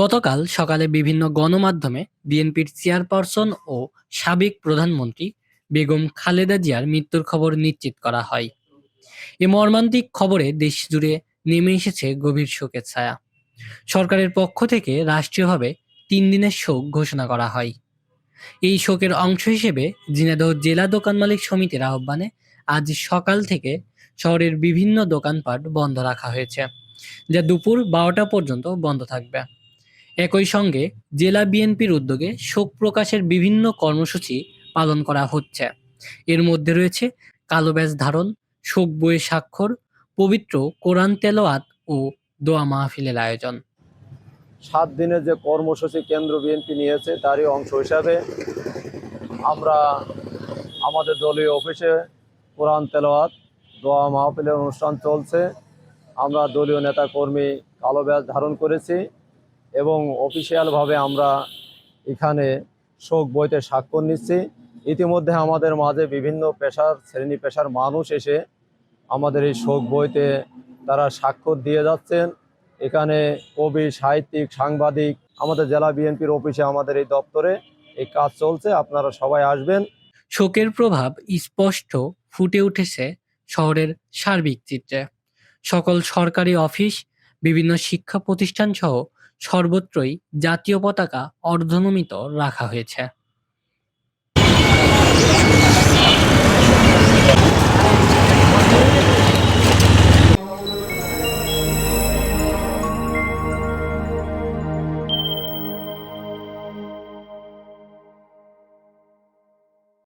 গতকাল সকালে বিভিন্ন গণমাধ্যমে বিএনপির চেয়ারপারসন ও সাবেক প্রধানমন্ত্রী বেগম খালেদা জিয়ার মৃত্যুর খবর নিশ্চিত করা হয়। এ মর্মান্তিক খবরে দেশ জুড়ে নেমে এসেছে গভীর শোকের ছায়া। সরকারের পক্ষ থেকে রাষ্ট্রীয়ভাবে তিন দিনের শোক ঘোষণা করা হয়। এই শোকের অংশ হিসেবে ঝিনাইদহ জেলা দোকান মালিক সমিতির আহ্বানে আজ সকাল থেকে শহরের বিভিন্ন দোকানপাট বন্ধ রাখা হয়েছে, যা দুপুর বারোটা পর্যন্ত বন্ধ থাকবে। একই সঙ্গে জেলা বিএনপির উদ্যোগে শোক প্রকাশের বিভিন্ন কর্মসূচি পালন করা হচ্ছে। এর মধ্যে রয়েছে কালো ব্যাজ ধারণ, শোক বইয়ে স্বাক্ষর, পবিত্র কোরআন তেলাওয়াত ও দোয়া মাহফিলের আয়োজন। সাত দিনের যে কর্মসূচি কেন্দ্র বিএনপি নিয়েছে, তারই অংশ হিসাবে আমরা আমাদের দলীয় অফিসে কোরআন তেলাওয়াত, দোয়া মাহফিলের অনুষ্ঠান চলছে। আমরা দলীয় নেতাকর্মী কালো ব্যাজ ধারণ করেছি। এবং অফিসিয়ালভাবে আমরা এখানে শোক বইতে স্বাক্ষর নিচ্ছি। ইতিমধ্যে আমাদের মাঝে বিভিন্ন পেশার, শ্রেণি পেশার মানুষ এসে আমাদের এই শোক বইতে তারা স্বাক্ষর দিয়ে যাচ্ছেন। এখানে কবি, সাহিত্যিক, সাংবাদিক, আমাদের জেলা বিএনপির অফিসে আমাদের এই দপ্তরে এই কাজ চলছে। আপনারা সবাই আসবেন। শোকের প্রভাব স্পষ্ট ফুটে উঠেছে শহরের সার্বিক চিত্রে। সকল সরকারি অফিস, বিভিন্ন শিক্ষা প্রতিষ্ঠান সহ সর্বত্রই জাতীয় পতাকা অর্ধনমিত রাখা হয়েছে।